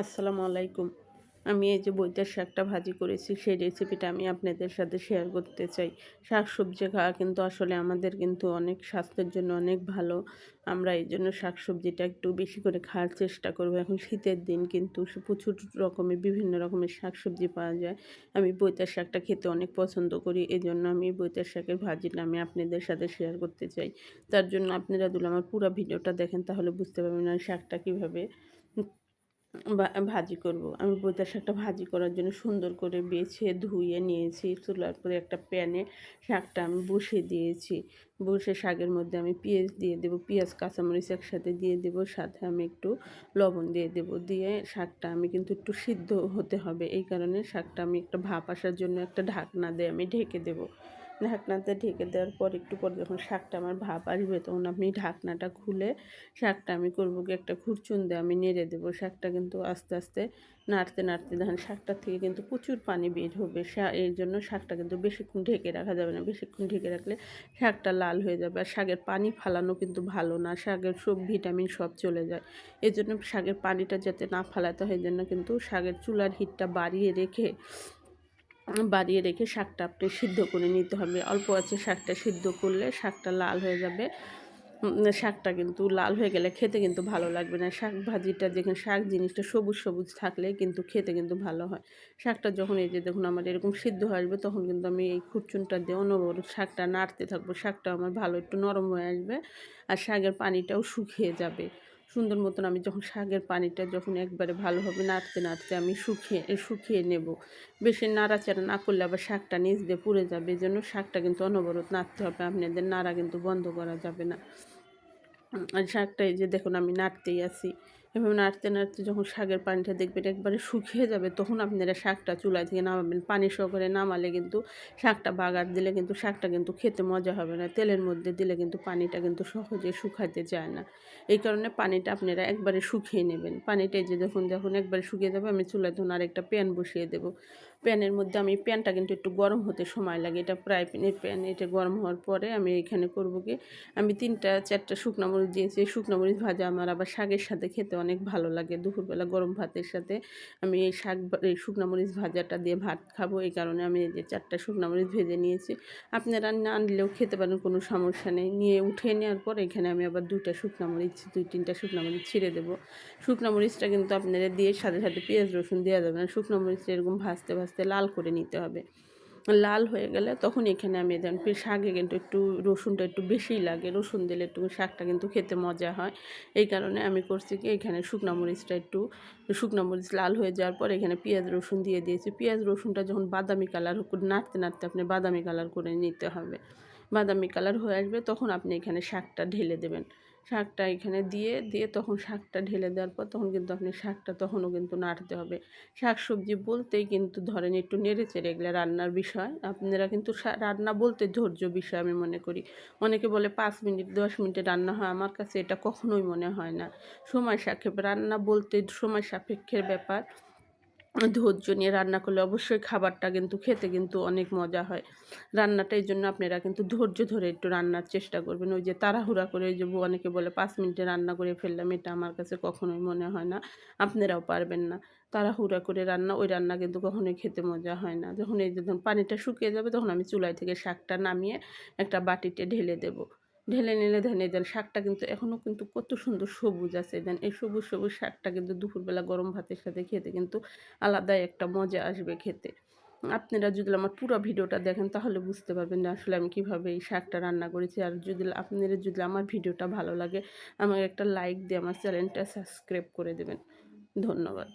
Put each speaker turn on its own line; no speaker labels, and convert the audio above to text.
আসসালামু আলাইকুম। আমি এই যে বইটার শাকটা ভাজি করেছি, সেই রেসিপিটা আমি আপনাদের সাথে শেয়ার করতে চাই। শাক সবজি খাওয়া কিন্তু আসলে আমাদের কিন্তু অনেক স্বাস্থ্যের জন্য অনেক ভালো। আমরা এই জন্য শাক সবজিটা একটু বেশি করে খাওয়ার চেষ্টা করব। এখন শীতের দিন কিন্তু প্রচুর রকমের বিভিন্ন রকমের শাক সবজি পাওয়া যায়। আমি বইটার শাকটা খেতে অনেক পছন্দ করি এই জন্য আমি বইটার শাকের ভাজিটা আমি আপনাদের সাথে শেয়ার করতে চাই। তার জন্য আপনারা যদি আমার পুরো ভিডিওটা দেখেন, তাহলে বুঝতে পারবেন আর শাকটা কীভাবে ভাজি করব। আমি বইতা শাকটা ভাজি করার জন্য সুন্দর করে বেছে ধুয়ে নিয়েছি। চুলার পরে একটা প্যানে শাকটা আমি বসিয়ে দিয়েছি। বসে শাকের মধ্যে আমি পেঁয়াজ দিয়ে দেবো। পেঁয়াজ, কাঁচামরিচ একসাথে দিয়ে দেবো। সাথে আমি একটু লবণ দিয়ে দেবো। দিয়ে শাকটা আমি কিন্তু একটু সিদ্ধ হতে হবে। এই কারণে শাকটা আমি একটা ভাপ আসার জন্য একটা ঢাকনা দিয়ে আমি ঢেকে দেবো। ঢাকনাতে ঢেকে দেওয়ার পর একটু পর যখন শাকটা আমার ভাপ আসবে তখন আমি ঢাকনাটা খুলে শাকটা আমি করব কি একটা খুরচুন দিয়ে আমি নেড়ে দেবো। শাকটা কিন্তু আস্তে আস্তে নাড়তে নাড়তে ধান শাকটার থেকে কিন্তু প্রচুর পানি বের হবে। এই জন্য শাকটা কিন্তু বেশিক্ষণ ঢেকে রাখা যাবে না। বেশিক্ষণ ঢেকে রাখলে শাকটা লাল হয়ে যাবে আর শাকের পানি ফালানো কিন্তু ভালো না। শাকের সব ভিটামিন সব চলে যায়। এই জন্য শাকের পানিটা যাতে না ফালাতে হয় জন্য কিন্তু শাকের চুলার হিটটা বাড়িয়ে রেখে বাড়িয়ে রেখে শাকটা আপনি সিদ্ধ করে নিতে হবে। অল্প আছে শাকটা সিদ্ধ করলে শাকটা লাল হয়ে যাবে। শাকটা কিন্তু লাল হয়ে গেলে খেতে কিন্তু ভালো লাগবে না। শাক ভাজিটা যেখানে শাক জিনিসটা সবুজ সবুজ থাকলে কিন্তু খেতে কিন্তু ভালো হয়। শাকটা যখন এই যে দেখুন আমার এরকম সিদ্ধ আসবে, তখন কিন্তু আমি এই খুরচুনটা দিয়ে অনবর শাকটা নাড়তে থাকব। শাকটা আমার ভালো একটু নরম হয়ে আসবে আর শাকের পানিটাও শুকিয়ে যাবে। সুন্দর মতন আমি যখন শাকের পানিটা যখন একবারে ভালোভাবে নাড়তে নাড়তে আমি শুকিয়ে শুকিয়ে নেব। বেশি নাড়াচাড়া না করলে আবার শাকটা নিচ দিয়ে পুড়ে যাবে। এই জন্য শাকটা কিন্তু অনবরত নাড়তে হবে। আপনাদের নাড়া কিন্তু বন্ধ করা যাবে না। আর শাকটা এই যে দেখুন আমি নাড়তেই আছি। এভাবে নাড়তে নাড়তে যখন শাকের পানিটা দেখবেন একবারে শুকিয়ে যাবে, তখন আপনারা শাকটা চুলা থেকে নামাবেন। পানি সহকারে নামালে কিন্তু শাকটা বাগার দিলে কিন্তু শাকটা কিন্তু খেতে মজা হবে না। তেলের মধ্যে দিলে কিন্তু পানিটা কিন্তু সহজে শুকাতে যায় না। এই কারণে পানিটা আপনারা একবারে শুকিয়ে নেবেন। পানিটা যে যখন যখন একবারে শুকিয়ে যাবে। আমি চুলা ধরুন আরেকটা প্যান বসিয়ে দেবো। প্যানের মধ্যে আমি প্যানটা কিন্তু একটু গরম হতে সময় লাগে। এটা ফ্রাই প্যানের প্যান, এটা গরম হওয়ার পরে আমি এখানে করব কি, আমি তিনটা, চারটা শুকনো মরিচ দিয়েছি। শুকনো মরিচ ভাজা আমার আবার শাকের সাথে খেতে অনেক ভালো লাগে। দুপুরবেলা গরম ভাতের সাথে আমি এই শাক এই শুকনো মরিচ ভাজাটা দিয়ে ভাত খাব। এই কারণে আমি এই যে চারটা শুকনো মরিচ ভেজে নিয়েছি। আপনারা না আনলেও খেতে পারেন, কোনো সমস্যা নেই। নিয়ে, উঠে নেওয়ার পর এখানে আমি আবার দুইটা শুকনো মরিচ, দুই, তিনটা শুকনো মরিচ ছিঁড়ে দেবো। শুকনো মরিচটা কিন্তু আপনারা দিয়ে সাথে সাথে পেঁয়াজ রসুন দেওয়া যাবে না। শুকনো মরিচটা এরকম ভাজতে ভাজতে লাল করে নিতে হবে। লাল হয়ে গেলে তখন এখানে আমি দেন শাকে কিন্তু একটু রসুনটা একটু বেশিই লাগে। রসুন দিলে একটু শাকটা কিন্তু খেতে মজা হয়। এই কারণে আমি করছি কি, এখানে শুকনো মরিচটা একটু শুকনো মরিচ লাল হয়ে যাওয়ার পর এখানে পেঁয়াজ রসুন দিয়ে দিয়েছি। পেঁয়াজ রসুনটা যখন বাদামি কালার নাড়তে নাড়তে আপনি বাদামি কালার করে নিতে হবে। বাদামি কালার হয়ে আসবে তখন আপনি এখানে শাকটা ঢেলে দেবেন। শাকটা এখানে দিয়ে দিয়ে তখন শাকটা ঢেলে দেওয়ার পর তখন কিন্তু আপনি শাকটা তখনও কিন্তু নাড়তে হবে। শাক সবজি বলতেই কিন্তু ধরেন একটু নেড়ে চেড়ে এগুলো রান্নার বিষয়। আপনারা কিন্তু রান্না বলতে ধৈর্য বিষয় আমি মনে করি। অনেকে বলে পাঁচ মিনিট, দশ মিনিটে রান্না হয়, আমার কাছে এটা কখনোই মনে হয় না। সময় সাপেক্ষ, রান্না বলতে সময় সাপেক্ষের ব্যাপার। ধৈর্য নিয়ে রান্না করলে অবশ্যই খাবারটা কিন্তু খেতে কিন্তু অনেক মজা হয়। রান্নাটা এই জন্য আপনারা কিন্তু ধৈর্য ধরে একটু রান্নার চেষ্টা করবেন। ওই যে তাড়াহুড়া করে ওই যে অনেকে বলে, পাঁচ মিনিটে রান্না করে ফেললাম। এটা আমার কাছে কখনোই মনে হয় না। আপনারাও পারবেন না। তাড়াহুড়া করে রান্না, ওই রান্না কিন্তু কখনোই খেতে মজা হয় না। যখন এই যখন পানিটা শুকিয়ে যাবে, তখন আমি চুলাই থেকে শাকটা নামিয়ে একটা বাটিতে ঢেলে দেবো। ঢেলে নিলে দেন দেন শাকটা কিন্তু এখনও কিন্তু কত সুন্দর সবুজ আছে। দেন এই সবুজ সবুজ শাকটা কিন্তু দুপুরবেলা গরম ভাতের সাথে খেতে কিন্তু আলাদাই একটা মজা আসবে খেতে। আপনারা যদি আমার পুরো ভিডিওটা দেখেন তাহলে বুঝতে পারবেন যে আসলে আমি কীভাবে এই শাকটা রান্না করেছি। আর যদি আপনারা যদি আমার ভিডিওটা ভালো লাগে, আমাকে একটা লাইক দিয়ে আমার চ্যানেলটা সাবস্ক্রাইব করে দেবেন। ধন্যবাদ।